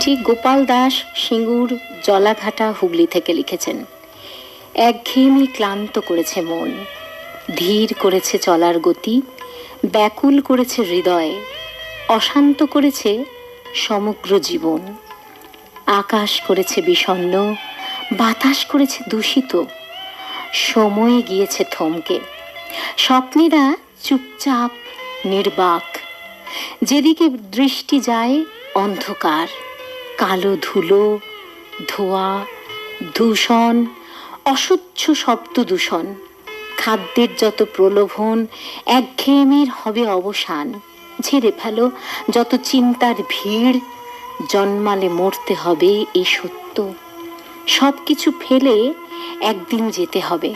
চিঠিটি গোপাল দাস, সিঙ্গুর, জলাঘাটা, হুগলি থেকে লিখেছেন। একঘেয়েমি ক্লান্ত করেছে মন, ধীর করেছে চলার গতি, ব্যাকুল করেছে হৃদয়, অশান্ত করেছে সমগ্র জীবন। আকাশ করেছে বিষণ্ণ, বাতাস করেছে দূষিত, সময় গিয়েছে থমকে। স্বপ্নেরা চুপচাপ, নির্বাক। যেদিকে দৃষ্টি যায় অন্ধকার। কালো ধুলো, ধোয়া, দূষণ অসহ্য শব্দ দূষণ, খাদ্যের যত প্রলোভন একঘেয়েমির হবে অবসান। ঝেড়ে ফেলো, যত চিন্তার ভিড় জন্মালে মরতে হবে এই সত্য। সব কিছু ফেলে একদিন যেতে হবে।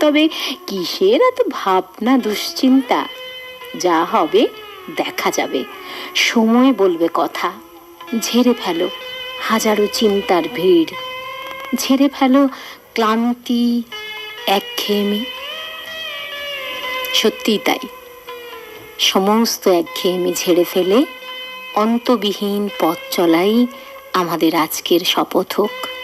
তবে কিসের এত ভাবনা দুশ্চিন্তা? যা হবে দেখা যাবে। সময় বলবে কথা। ঝেড়ে ফেলো হাজারো চিন্তার ভিড়। ঝেড়ে ফেলো ক্লান্তি একঘেয়েমি। সত্যিই তাই। সমস্ত একঘেয়েমি ঝেড়ে ফেলে অন্তবিহীন পথ চলাই আমাদের আজকের শপথ হোক।